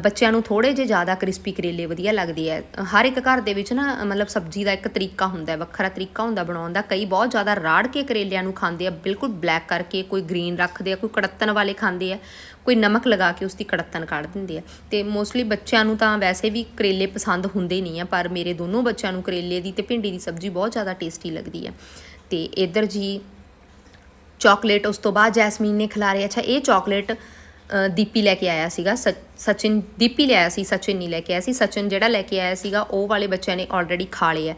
ਬੱਚਿਆਂ ਨੂੰ ਥੋੜੇ ਜਿਹੇ ਜ਼ਿਆਦਾ ਕ੍ਰਿਸਪੀ ਕਰੇਲੇ ਵਧੀਆ ਲੱਗਦੇ ਆ। ਹਰ ਇੱਕ ਘਰ ਦੇ ਵਿੱਚ ਨਾ, ਮਤਲਬ ਸਬਜ਼ੀ ਦਾ ਇੱਕ ਤਰੀਕਾ ਹੁੰਦਾ ਹੈ, ਵੱਖਰਾ ਤਰੀਕਾ ਹੁੰਦਾ ਬਣਾਉਣ ਦਾ। ਕਈ ਬਹੁਤ ਜ਼ਿਆਦਾ ਰਾੜ ਕੇ ਕਰੇਲਿਆਂ ਨੂੰ ਖਾਂਦੇ ਆ, ਬਿਲਕੁਲ ਬਲੈਕ ਕਰਕੇ ਕੋਈ ਗ੍ਰੀਨ ਰੱਖਦੇ ਆ, ਕੋਈ ਕੜੱਤਨ ਵਾਲੇ ਖਾਂਦੇ ਆ, ਕੋਈ ਨਮਕ ਲਗਾ ਕੇ ਉਸ ਦੀ ਕੜੱਤਨ ਕੱਢ ਦਿੰਦੇ ਆ। ਤੇ ਮੋਸਟਲੀ ਬੱਚਿਆਂ ਨੂੰ ਤਾਂ ਵੈਸੇ ਵੀ ਕਰੇਲੇ ਪਸੰਦ ਹੁੰਦੇ ਨਹੀਂ ਆ, ਪਰ ਮੇਰੇ ਦੋਨੋਂ ਬੱਚਿਆਂ ਨੂੰ ਕਰੇਲੇ ਦੀ ਤੇ ਭਿੰਡੀ ਦੀ ਸਬਜ਼ੀ ਬਹੁਤ ਜ਼ਿਆਦਾ ਟੇਸਟੀ ਲੱਗਦੀ ਹੈ ਤੇ ਇੱਧਰ ਜੀ ਚਾਕਲੇਟ ਉਸ ਤੋਂ ਬਾਅਦ ਜੈਸਮੀਨ ਨੇ ਖਿਲਾ ਖਿਲਾਰੇ ਅੱਛਾ, ਇਹ ਚਾਕਲੇਟ ਦੀਪੀ ਲੈ ਕੇ ਆਇਆ ਸੀਗਾ ਸ- ਸਚਿਨ, ਦੀਪੀ ਲੈ ਆਇਆ ਸੀ, ਸਚਿਨ ਨਹੀਂ ਲੈ ਕੇ ਆਇਆ ਸੀ, ਸਚਿਨ ਜਿਹੜਾ ਲੈ ਕੇ ਆਇਆ ਸੀਗਾ, ਉਹ ਵਾਲੇ ਬੱਚਿਆਂ ਨੇ ਆਲਰੇਡੀ ਖਾ ਲਏ ਆ।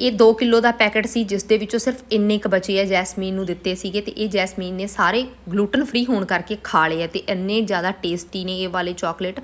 ਇਹ 2 ਕਿਲੋ ਦਾ ਪੈਕੇਟ ਸੀ, ਜਿਸ ਦੇ ਵਿੱਚੋਂ ਸਿਰਫ ਇੰਨੇ ਕ ਬਚੇ ਆ ਜੈਸਮੀਨ ਨੂੰ ਦਿੱਤੇ ਸੀਗੇ ਤੇ ਇਹ ਜੈਸਮੀਨ ਨੇ ਸਾਰੇ ਗਲੂਟਨ ਫ੍ਰੀ ਹੋਣ ਕਰਕੇ ਖਾ ਲਏ ਆ ਤੇ ਇੰਨੇ ਜ਼ਿਆਦਾ ਟੇਸਟੀ ਨੇ ਇਹ ਵਾਲੇ ਚਾਕਲੇਟ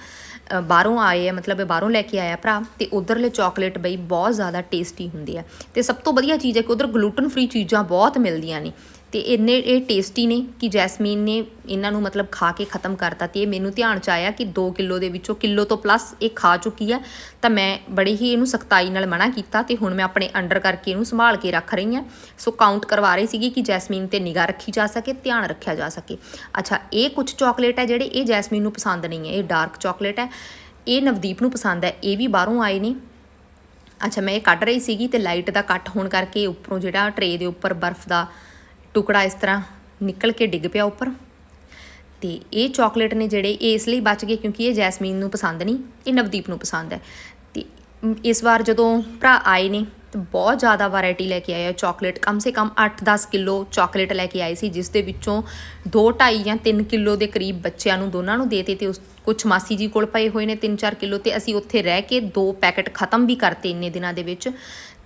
ਬਾਹਰੋਂ ਆਏ ਆ, ਮਤਲਬ ਇਹ ਬਾਹਰੋਂ ਲੈ ਕੇ ਆਇਆ ਭਰਾ ਤੇ ਉਧਰਲੇ ਚਾਕਲੇਟ ਬਈ ਬਹੁਤ ਜ਼ਿਆਦਾ ਟੇਸਟੀ ਹੁੰਦੇ ਆ। ਤੇ ਸਭ ਤੋਂ ਵਧੀਆ ਚੀਜ਼ ਹੈ ਕਿ ਉਧਰ ਗਲੂਟਨ ਫ੍ਰੀ ਚੀਜ਼ਾਂ ਬਹੁਤ ਮਿਲਦੀਆਂ ਨੇ। ਤੇ ਇੰਨੇ, ਇਹ ਟੇਸਟੀ ਨੇ ਕਿ ਜੈਸਮੀਨ ਨੇ ਇਹਨਾਂ ਨੂੰ ਮਤਲਬ ਖਾ ਕੇ ਖਤਮ ਕਰਤਾ ਤੇ ਇਹ ਮੈਨੂੰ ਧਿਆਨ ਚ ਆਇਆ ਕਿ 2 ਕਿਲੋ ਦੇ ਵਿੱਚੋਂ ਕਿਲੋ ਤੋਂ ਪਲੱਸ ਇਹ ਖਾ ਚੁੱਕੀ ਹੈ। ਤਾਂ ਮੈਂ ਬੜੀ ਹੀ ਇਹਨੂੰ ਸਖਤਾਈ ਨਾਲ ਮਨਾ ਕੀਤਾ ਤੇ ਹੁਣ ਮੈਂ ਆਪਣੇ ਅੰਡਰ ਕਰਕੇ ਇਹਨੂੰ ਸੰਭਾਲ ਕੇ ਰੱਖ ਰਹੀ ਹਾਂ। ਸੋ ਕਾਊਂਟ ਕਰਵਾ ਰਹੀ ਸੀਗੀ ਕਿ ਜੈਸਮੀਨ ਤੇ ਨਿਗਾਹ ਰੱਖੀ ਜਾ ਸਕੇ, ਧਿਆਨ ਰੱਖਿਆ ਜਾ ਸਕੇ। ਅੱਛਾ, ਇਹ ਕੁਝ ਚਾਕਲੇਟ ਹੈ ਜਿਹੜੇ ਇਹ ਜੈਸਮੀਨ ਨੂੰ ਪਸੰਦ ਨਹੀਂ ਹੈ, ਇਹ ਡਾਰਕ ਚਾਕਲੇਟ ਹੈ। ਇਹ ਨਵਦੀਪ ਨੂੰ ਪਸੰਦ ਹੈ, ਇਹ ਵੀ ਬਾਹਰੋਂ ਆਏ ਨੇ। ਅੱਛਾ, ਮੈਂ ਇਹ ਕੱਢ ਰਹੀ ਸੀਗੀ ਤੇ ਲਾਈਟ ਦਾ ਕੱਟ ਹੋਣ ਕਰਕੇ ਉੱਪਰੋਂ ਜਿਹੜਾ ਟਰੇ ਦੇ ਉੱਪਰ ਬਰਫ਼ ਦਾ ਟੁਕੜਾ ਇਸ ਤਰ੍ਹਾਂ ਨਿਕਲ ਕੇ ਡਿੱਗ ਪਿਆ ਉੱਪਰ। ਤੇ ਇਹ ਚਾਕਲੇਟ ਨੇ ਜਿਹੜੇ ਇਹ ਇਸ ਲਈ ਬਚ ਗਏ ਕਿਉਂਕਿ ਇਹ ਜੈਸਮੀਨ ਨੂੰ ਪਸੰਦ ਨਹੀਂ, ਇਹ ਨਵਦੀਪ ਨੂੰ ਪਸੰਦ ਹੈ। ਤੇ ਇਸ ਵਾਰ ਜਦੋਂ ਭਰਾ ਆਏ ਨੇ, ਤੇ ਬਹੁਤ ਜ਼ਿਆਦਾ ਵੈਰਾਈਟੀ ਲੈ ਕੇ ਆਇਆ ਆ ਚਾਕਲੇਟ ਕਮ ਸੇ ਕਮ 8-10 ਕਿਲੋ ਚਾਕਲੇਟ ਲੈ ਕੇ ਆਏ ਸੀ, ਜਿਸ ਦੇ ਵਿੱਚੋਂ 2-2.5 ਜਾਂ 3 ਕਿਲੋ ਦੇ ਕਰੀਬ ਬੱਚਿਆਂ ਨੂੰ ਦੋਨਾਂ ਨੂੰ ਦੇਤੇ ਤੇ ਉਸ ਕੁਝ ਮਾਸੀ ਜੀ ਕੋਲ ਪਏ ਹੋਏ ਨੇ 3-4 ਕਿਲੋ ਤੇ ਅਸੀਂ ਉੱਥੇ ਰਹਿ ਕੇ ਦੋ ਪੈਕਟ ਖਤਮ ਵੀ ਕਰਤੇ ਇੰਨੇ ਦਿਨਾਂ ਦੇ ਵਿੱਚ।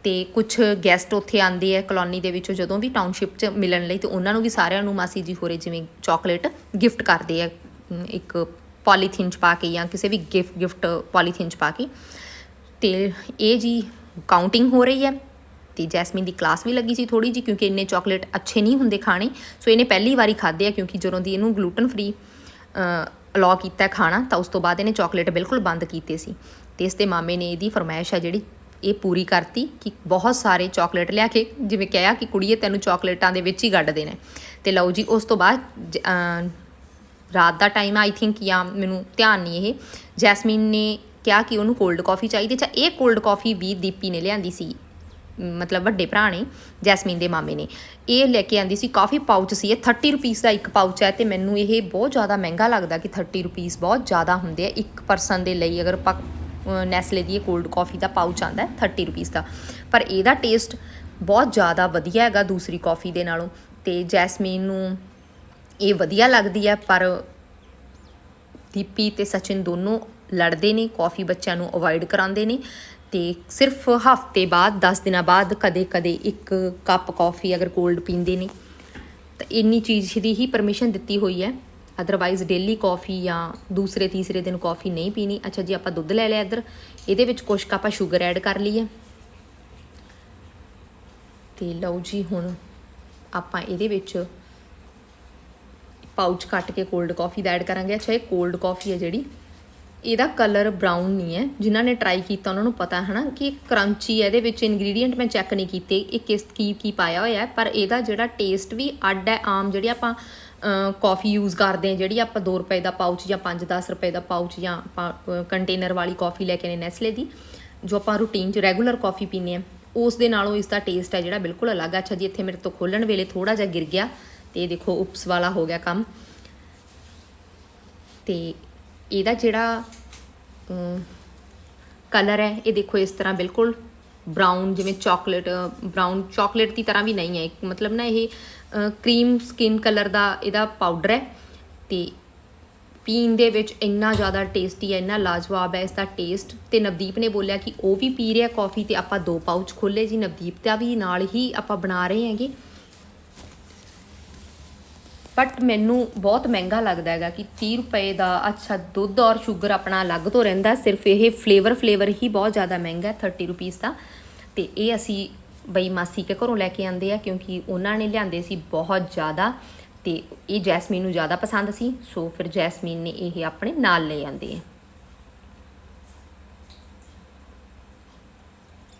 ਤੇ ਕੁਝ ਗੈਸਟ ਉੱਥੇ ਆਂਦੇ ਆ ਕਲੋਨੀ ਦੇ ਵਿੱਚੋਂ ਜਦੋਂ ਵੀ ਟਾਊਨਸ਼ਿਪ 'ਚ ਮਿਲਣ ਲਈ, ਤੇ ਉਹਨਾਂ ਨੂੰ ਵੀ ਸਾਰਿਆਂ ਨੂੰ ਮਾਸੀ ਜੀ ਹੋਰੇ ਜਿਵੇਂ ਚਾਕਲੇਟ ਗਿਫਟ ਕਰਦੇ ਆ ਇੱਕ ਪੋਲੀਥੀਨ 'ਚ ਪਾ ਕੇ ਜਾਂ ਕਿਸੇ ਵੀ ਗਿਫਟ ਗਿਫਟ ਪੋਲੀਥੀਨ 'ਚ ਪਾ ਕੇ। ਤੇ ਇਹ ਜੀ ਕਾਊਂਟਿੰਗ ਹੋ ਰਹੀ ਹੈ ਤੇ ਜੈਸਮੀਨ ਦੀ ਕਲਾਸ ਵੀ ਲੱਗੀ ਸੀ ਥੋੜੀ ਜੀ ਕਿਉਂਕਿ ਇੰਨੇ ਚਾਕਲੇਟ ਅੱਛੇ ਨਹੀਂ ਹੁੰਦੇ ਖਾਣੇ। ਸੋ ਇਹਨੇ ਪਹਿਲੀ ਵਾਰੀ ਖਾਦੇ ਆ ਕਿਉਂਕਿ ਜਦੋਂ ਦੀ ਇਹਨੂੰ ਗਲੂਟਨ ਫ੍ਰੀ ਅਲਾਉ ਕੀਤਾ ਖਾਣਾ, ਤਾਂ ਉਸ ਤੋਂ ਬਾਅਦ ਇਹਨੇ ਚਾਕਲੇਟ ਬਿਲਕੁਲ ਬੰਦ ਕੀਤੇ ਸੀ। ਤੇ ਇਸ ਦੇ ਮਾਮੇ ਨੇ ਇਹਦੀ ਫਰਮਾਇਸ਼ ਹੈ ਜਿਹੜੀ ਇਹ ਪੂਰੀ ਕਰਤੀ ਕਿ ਬਹੁਤ ਸਾਰੇ ਚਾਕਲੇਟ ਲਿਆ ਕੇ, ਜਿਵੇਂ ਕਿਹਾ ਕਿ ਕੁੜੀਏ ਤੈਨੂੰ ਚਾਕਲੇਟਾਂ ਦੇ ਵਿੱਚ ਹੀ ਗੱਡ ਦੇਣਾ ਹੈ। ਤੇ ਲਓ ਜੀ, ਉਸ ਤੋਂ ਬਾਅਦ ਜ- ਰਾਤ ਦਾ ਟਾਈਮ ਆਈ ਥਿੰਕ ਜਾਂ ਮੈਨੂੰ ਧਿਆਨ ਨਹੀਂ ਇਹ। ਜੈਸਮੀਨ ਨੇ ਕਿਹਾ ਕਿ ਉਹਨੂੰ ਕੋਲਡ ਕਾਫੀ ਚਾਹੀਦੀ ਚਾ ਇਹ ਕੋਲਡ ਕਾਫੀ ਵੀ ਦੀਪੀ ਨੇ ਲਿਆਂਦੀ ਸੀ, ਮਤਲਬ ਵੱਡੇ ਭਰਾ ਨੇ, ਜੈਸਮੀਨ ਦੇ ਮਾਮੇ ਨੇ। ਇਹ ਲੈ ਕੇ ਆਂਦੀ ਸੀ ਕਾਫੀ ਪਾਊਚ ਸੀ, ਇਹ 30 ਰੁਪੀਸ ਦਾ ਇੱਕ ਪਾਊਚ ਹੈ ਤੇ ਮੈਨੂੰ ਇਹ ਬਹੁਤ ਜ਼ਿਆਦਾ ਮਹਿੰਗਾ ਲੱਗਦਾ ਕਿ 30 ਰੁਪੀਸ ਬਹੁਤ ਜ਼ਿਆਦਾ ਹੁੰਦੇ ਆ। ਇੱਕ ਪਰਸਨ ਦੇ ਲਈ ਅਗਰ ਆਪਾਂ ਨੈਸਲੇ ਦੀ ਇਹ ਕੋਲਡ ਕਾਫੀ ਦਾ ਪਾਊਚ ਆਂਦਾ ਹੈ 30 ਰੁਪੀਸ ਦਾ। ਪਰ ਇਹਦਾ ਟੇਸਟ ਬਹੁਤ ਜ਼ਿਆਦਾ ਵਧੀਆ ਹੈਗਾ ਦੂਸਰੀ ਕਾਫੀ ਦੇ ਨਾਲੋਂ। ਤੇ ਜੈਸਮੀਨ ਨੂੰ ਇਹ ਵਧੀਆ ਲੱਗਦੀ ਹੈ, ਪਰ ਦੀਪੀ ਤੇ ਸਚਿਨ ਦੋਨੋਂ ਲੜਦੇ ਨੇ ਕਾਫੀ ਬੱਚਿਆਂ ਨੂੰ ਅਵੋਇਡ ਕਰਾਉਂਦੇ ਨੇ। ਤੇ ਸਿਰਫ ਹਫ਼ਤੇ ਬਾਅਦ 10 ਦਿਨਾਂ ਬਾਅਦ ਕਦੇ-ਕਦੇ ਇੱਕ ਕੱਪ ਕਾਫੀ ਅਗਰ ਕੋਲਡ ਪੀਂਦੇ ਨੇ। ਤਾਂ ਇੰਨੀ ਚੀਜ਼ ਦੀ ਹੀ ਪਰਮਿਸ਼ਨ ਦਿੱਤੀ ਹੋਈ ਹੈ। ਅਦਰਵਾਈਜ਼ ਡੇਲੀ ਕਾਫੀ ਜਾਂ ਦੂਸਰੇ ਤੀਸਰੇ ਦਿਨ ਕਾਫੀ ਨਹੀਂ ਪੀਣੀ। ਅੱਛਾ ਜੀ, ਆਪਾਂ ਦੁੱਧ ਲੈ ਲਿਆ ਇੱਧਰ। ਇਹਦੇ ਵਿੱਚ ਕੁਛ ਕੁ ਆਪਾਂ ਸ਼ੂਗਰ ਐਡ ਕਰ ਲਈਏ। ਹੈ ਤੇ ਲਓ ਜੀ, ਹੁਣ ਆਪਾਂ ਇਹਦੇ ਵਿੱਚ ਪਾਊਚ ਕੱਟ ਕੇ ਕੋਲਡ ਕਾਫੀ ਦਾ ਐਡ ਕਰਾਂਗੇ। ਅੱਛਾ, ਇਹ ਕੋਲਡ ਕਾਫੀ ਹੈ ਜਿਹੜੀ। ਇਹਦਾ ਕਲਰ ਬਰਾਊਨ ਨਹੀਂ ਹੈ। ਜਿਨ੍ਹਾਂ ਨੇ ਟਰਾਈ ਕੀਤਾ, ਉਹਨਾਂ ਨੂੰ ਪਤਾ ਹੈ ਨਾ ਕਿ ਕਰੰਚੀ ਹੈ। ਇਹਦੇ ਵਿੱਚ ਇੰਗਰੀਡੀਐਂਟ ਮੈਂ ਚੈੱਕ ਨਹੀਂ ਕੀਤੇ। ਇਹ ਕਿਸ, ਕੀ ਕੀ ਪਾਇਆ ਹੋਇਆ ਹੈ। ਪਰ ਇਹਦਾ ਜਿਹੜਾ ਟੇਸਟ ਵੀ ਅੱਡ ਹੈ, ਆਮ ਜਿਹੜੇ ਆਪਾਂ ਕਾਫੀ ਯੂਜ਼ ਕਰਦੇ ਹਾਂ ਜਿਹੜੀ ਆਪਾਂ 2 ਰੁਪਏ ਦਾ ਪਾਊਚ ਜਾਂ 5-10 ਰੁਪਏ ਦਾ ਪਾਊਚ ਜਾਂ ਆਪਾਂ ਕੰਟੇਨਰ ਵਾਲੀ ਕਾਫੀ ਲੈ ਕੇ ਨੇ ਨੈਸਲੇ ਦੀ, ਜੋ ਆਪਾਂ ਰੂਟੀਨ 'ਚ ਰੈਗੂਲਰ ਕਾਫੀ ਪੀਂਦੇ ਆ ਉਸ ਦੇ ਨਾਲੋਂ ਇਸ ਦਾ ਟੇਸਟ ਹੈ ਜਿਹੜਾ ਬਿਲਕੁਲ ਅਲੱਗ ਹੈ ਅੱਛਾ ਜੀ, ਇੱਥੇ ਮੇਰੇ ਤੋਂ ਖੋਲਣ ਵੇਲੇ ਥੋੜਾ ਜਿਹਾ ਗਿਰ ਗਿਆ, ਤੇ ਇਹ ਦੇਖੋ ਉਪਸ ਵਾਲਾ ਹੋ ਗਿਆ ਕੰਮ। ਤੇ ਇਹਦਾ ਜਿਹੜਾ ਕਲਰ ਹੈ, ਇਹ ਦੇਖੋ ਇਸ ਤਰ੍ਹਾਂ ਬਿਲਕੁਲ ਬਰਾਊਨ ਜਿਵੇਂ ਚਾਕਲੇਟ ਬਰਾਊਨ ਚਾਕਲੇਟ ਦੀ ਤਰ੍ਹਾਂ ਵੀ ਨਹੀਂ ਹੈ। ਇੱਕ ਮਤਲਬ ਨਾ ਇਹ ਕਰੀਮ ਸਕਿਨ ਕਲਰ ਦਾ ਇਹਦਾ ਪਾਊਡਰ ਹੈ ਤੇ ਪੀਣ ਦੇ ਵਿੱਚ ਇੰਨਾ ਜ਼ਿਆਦਾ ਟੇਸਟੀ ਹੈ, ਇੰਨਾ ਲਾਜਵਾਬ ਹੈ ਇਸ ਦਾ ਟੇਸਟ ਤੇ ਨਵਦੀਪ ਨੇ ਬੋਲਿਆ ਕਿ ਉਹ ਵੀ ਪੀ ਰਿਹਾ ਕਾਫੀ ਤੇ ਆਪਾਂ ਦੋ ਪਾਊਚ ਖੋਲੇ ਜੀ, ਨਵਦੀਪ ਦਾ ਵੀ ਨਾਲ ਹੀ ਆਪਾਂ ਬਣਾ ਰਹੇ ਹੈਗੇ। ਬਟ ਮੈਨੂੰ ਬਹੁਤ ਮਹਿੰਗਾ ਲੱਗਦਾ ਹੈਗਾ ਕਿ 30 ਰੁਪਏ ਦਾ ਅੱਛਾ ਦੁੱਧ ਔਰ ਸ਼ੂਗਰ ਆਪਣਾ ਅਲੱਗ ਤੋਂ ਰਹਿੰਦਾ, ਸਿਰਫ ਇਹ ਫਲੇਵਰ ਫਲੇਵਰ ਹੀ ਬਹੁਤ ਜ਼ਿਆਦਾ ਮਹਿੰਗਾ ਹੈ 30 ਰੁਪੀਸ ਦਾ। ਤੇ ਇਹ ਅਸੀਂ ਬਈ ਮਾਸੀ ਕੇ ਘਰੋਂ ਲੈ ਕੇ ਆਂਦੇ ਆ, ਕਿਉਂਕਿ ਉਹਨਾਂ ਨੇ ਲਿਆਂਦੇ ਸੀ ਬਹੁਤ ਜ਼ਿਆਦਾ ਤੇ ਇਹ ਜੈਸਮੀਨ ਨੂੰ ਜ਼ਿਆਦਾ ਪਸੰਦ ਸੀ, ਸੋ ਫਿਰ ਜੈਸਮੀਨ ਨੇ ਇਹ ਆਪਣੇ ਨਾਲ ਲੈ ਆਂਦੇ ਆ।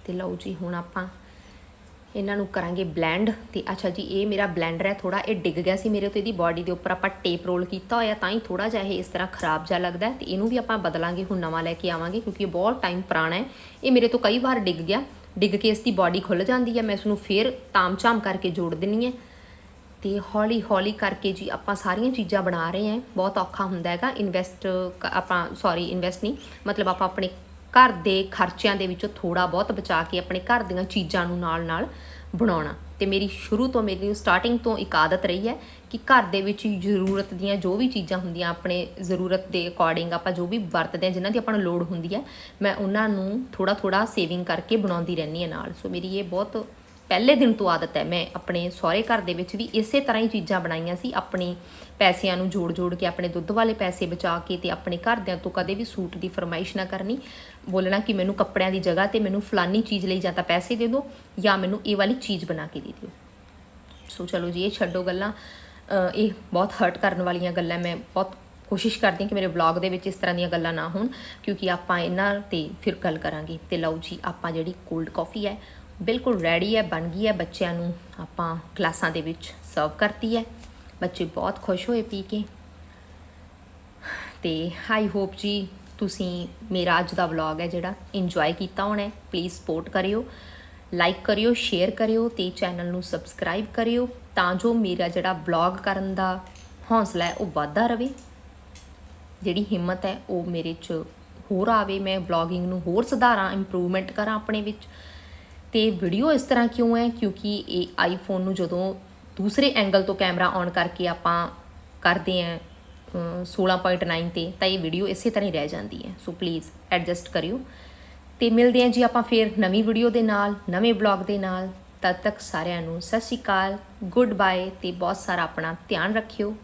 ਤੇ ਲਓ ਜੀ, ਹੁਣ ਆਪਾਂ ਇਹਨਾਂ ਨੂੰ ਕਰਾਂਗੇ ਬਲੈਂਡ ਤੇ ਅੱਛਾ ਜੀ, ਇਹ ਮੇਰਾ ਬਲੈਂਡਰ ਹੈ ਥੋੜਾ ਇਹ ਡਿੱਗ ਗਿਆ ਸੀ ਮੇਰੇ ਤੋਂ, ਇਹਦੀ ਬਾਡੀ ਦੇ ਉੱਪਰ ਆਪਾਂ ਟੇਪ ਰੋਲ ਕੀਤਾ ਹੋਇਆ, ਤਾਂ ਹੀ ਥੋੜਾ ਜਿਹਾ ਇਹ ਇਸ ਤਰ੍ਹਾਂ ਖਰਾਬ ਜਿਹਾ ਲੱਗਦਾ ਹੈ ਤੇ ਇਹਨੂੰ ਵੀ ਆਪਾਂ ਬਦਲਾਂਗੇ, ਹੁਣ ਨਵਾਂ ਲੈ ਕੇ ਆਵਾਂਗੇ, ਕਿਉਂਕਿ ਇਹ ਬਹੁਤ ਟਾਈਮ ਪੁਰਾਣਾ ਹੈ, ਇਹ ਮੇਰੇ ਤੋਂ ਕਈ ਵਾਰ ਡਿੱਗ ਗਿਆ। ਡਿੱਗ ਕੇ ਇਸ ਦੀ ਬਾਡੀ ਖੁੱਲ ਜਾਂਦੀ ਹੈ, ਮੈਂ ਇਸ ਨੂੰ ਫੇਰ ਤਾਮ-ਝਾਮ ਕਰਕੇ ਜੋੜ ਦਿੰਨੀ ਹੈ। ਤੇ ਹੌਲੀ ਹੌਲੀ ਕਰਕੇ ਜੀ ਆਪਾਂ ਸਾਰੀਆਂ ਚੀਜ਼ਾਂ ਬਣਾ ਰਹੇ ਹਾਂ। ਬਹੁਤ ਔਖਾ ਹੁੰਦਾ ਹੈਗਾ। ਇਨਵੈਸਟ ਆਪਾਂ ਸੌਰੀ ਇਨਵੈਸਟ ਨਹੀਂ, ਮਤਲਬ ਆਪਾਂ ਆਪਣੇ ਘਰ ਦੇ ਖਰਚਿਆਂ ਦੇ ਵਿੱਚੋਂ ਥੋੜਾ ਬਹੁਤ ਬਚਾ ਕੇ ਆਪਣੇ ਘਰ ਦੀਆਂ ਚੀਜ਼ਾਂ ਨੂੰ ਨਾਲ-ਨਾਲ ਬਣਾਉਣਾ। ਤੇ ਮੇਰੀ ਸ਼ੁਰੂ ਤੋਂ ਮੇਰੀ ਸਟਾਰਟਿੰਗ ਤੋਂ ਇੱਕ ਆਦਤ ਰਹੀ ਹੈ ਕਿ ਘਰ ਦੇ ਵਿੱਚ ਜ਼ਰੂਰਤ ਦੀਆਂ ਜੋ ਵੀ ਚੀਜ਼ਾਂ ਹੁੰਦੀਆਂ, ਆਪਣੇ ਜ਼ਰੂਰਤ ਦੇ ਅਕੋਰਡਿੰਗ ਆਪਾਂ ਜੋ ਵੀ ਵਰਤਦੇ ਹਾਂ, ਜਿਨ੍ਹਾਂ ਦੀ ਆਪਾਂ ਨੂੰ ਲੋੜ ਹੁੰਦੀ ਹੈ, ਮੈਂ ਉਹਨਾਂ ਨੂੰ ਥੋੜਾ ਥੋੜਾ ਸੇਵਿੰਗ ਕਰਕੇ ਬਣਾਉਂਦੀ ਰਹਿੰਦੀ ਹਾਂ ਨਾਲ। ਸੋ ਮੇਰੀ ਇਹ ਬਹੁਤ ਪਹਿਲੇ ਦਿਨ ਤੋਂ ਆਦਤ ਹੈ। ਮੈਂ ਆਪਣੇ ਸਹੁਰੇ ਘਰ ਦੇ ਵਿੱਚ ਵੀ ਇਸੇ ਤਰ੍ਹਾਂ ਹੀ ਚੀਜ਼ਾਂ ਬਣਾਈਆਂ ਸੀ। ਆਪਣੇ ਪੈਸਿਆਂ ਨੂੰ ਜੋੜ-ਜੋੜ ਕੇ, ਆਪਣੇ ਦੁੱਧ ਵਾਲੇ ਪੈਸੇ ਬਚਾ ਕੇ ਤੇ ਆਪਣੇ ਘਰਦਿਆਂ ਤੋਂ ਕਦੇ ਵੀ ਸੂਟ ਦੀ ਫਰਮਾਇਸ਼ ਨਾ ਕਰਨੀ। ਬੋਲਣਾ ਕਿ ਮੈਨੂੰ ਕੱਪੜਿਆਂ ਦੀ ਜਗ੍ਹਾ ਤੇ ਮੈਨੂੰ ਫਲਾਨੀ ਚੀਜ਼ ਲਈ ਜਾਂ ਤਾਂ ਪੈਸੇ ਦੇ ਦਿਓ ਜਾਂ ਮੈਨੂੰ ਇਹ ਵਾਲੀ ਚੀਜ਼ ਬਣਾ ਕੇ ਦੇ ਦਿਓ। ਸੋ ਚਲੋ ਜੀ, ਇਹ ਛੱਡੋ ਗੱਲਾਂ। ਇਹ ਬਹੁਤ ਹਰਟ ਕਰਨ ਵਾਲੀਆਂ ਗੱਲਾਂ ਮੈਂ ਬਹੁਤ ਕੋਸ਼ਿਸ਼ ਕਰਦੀ ਹਾਂ ਕਿ ਮੇਰੇ ਵਲੌਗ ਦੇ ਵਿੱਚ ਇਸ ਤਰ੍ਹਾਂ ਦੀਆਂ ਗੱਲਾਂ ਨਾ ਹੋਣ, ਕਿਉਂਕਿ ਆਪਾਂ ਇਹਨਾਂ ਤੇ ਫਿਰ ਗੱਲ ਕਰਾਂਗੇ। ਤੇ ਲਓ ਜੀ, ਆਪਾਂ ਜਿਹੜੀ ਕੋਲਡ ਕਾਫੀ ਹੈ ਬਿਲਕੁਲ ਰੈਡੀ ਹੈ, ਬਣ ਗਈ ਹੈ ਬੱਚਿਆਂ ਨੂੰ ਆਪਾਂ ਕਲਾਸਾਂ ਦੇ ਵਿੱਚ ਸਰਵ ਕਰਤੀ ਹੈ। ਬੱਚੇ ਬਹੁਤ ਖੁਸ਼ ਹੋਏ ਪੀ ਕੇ। ਤੇ ਆਈ ਹੋਪ ਜੀ ਤੁਸੀਂ ਮੇਰਾ ਅੱਜ ਦਾ ਵਲੌਗ ਹੈ ਜਿਹੜਾ ਇੰਜੋਏ ਕੀਤਾ ਹੋਣਾ ਪਲੀਜ਼ ਸਪੋਰਟ ਕਰਿਓ ਲਾਈਕ ਕਰਿਓ ਸ਼ੇਅਰ ਕਰਿਓ ਤੇ ਚੈਨਲ ਨੂੰ ਸਬਸਕ੍ਰਾਈਬ ਕਰਿਓ ਤਾਂ ਜੋ ਮੇਰਾ ਜਿਹੜਾ ਵਲੌਗ ਕਰਨ ਦਾ ਹੌਸਲਾ ਹੈ ਉਹ ਵਧਦਾ ਰਵੇ ਜਿਹੜੀ ਹਿੰਮਤ ਹੈ ਉਹ ਮੇਰੇ 'ਚ ਹੋਰ ਆਵੇ, ਮੈਂ ਵਲੌਗਿੰਗ ਨੂੰ ਹੋਰ ਸੁਧਾਰਾਂ ਇੰਪਰੂਵਮੈਂਟ ਕਰਾਂ ਆਪਣੇ ਵਿੱਚ। ਤੇ ਵੀਡੀਓ ਇਸ ਤਰ੍ਹਾਂ ਕਿਉਂ ਹੈ? ਕਿਉਂਕਿ ਇਹ ਆਈਫੋਨ ਨੂੰ ਜਦੋਂ ਦੂਸਰੇ ਐਂਗਲ ਤੋਂ ਕੈਮਰਾ ਔਨ ਕਰਕੇ ਆਪਾਂ ਕਰਦੇ ਆਂ ਅਮ 16.9 ਤੇ, ਤਾਂ ਇਹ ਵੀਡੀਓ ਇਸੇ ਤਰ੍ਹਾਂ ਹੀ ਰਹਿ ਜਾਂਦੀ ਹੈ। ਸੋ ਪਲੀਜ਼ ਐਡਜਸਟ ਕਰਿਓ। ਤੇ ਮਿਲਦੇ ਆਂ ਜੀ ਆਪਾਂ ਫੇਰ ਨਵੀਂ ਵੀਡੀਓ ਦੇ ਨਾਲ, ਨਵੇਂ ਵਲੌਗ ਦੇ ਨਾਲ। ਤਦ ਤੱਕ ਸਾਰਿਆਂ ਨੂੰ ਸਤਿ ਸ਼੍ਰੀ ਅਕਾਲ ਗੁੱਡ ਬਾਏ ਤੇ ਬਹੁਤ ਸਾਰਾ ਆਪਣਾ ਧਿਆਨ ਰੱਖਿਓ।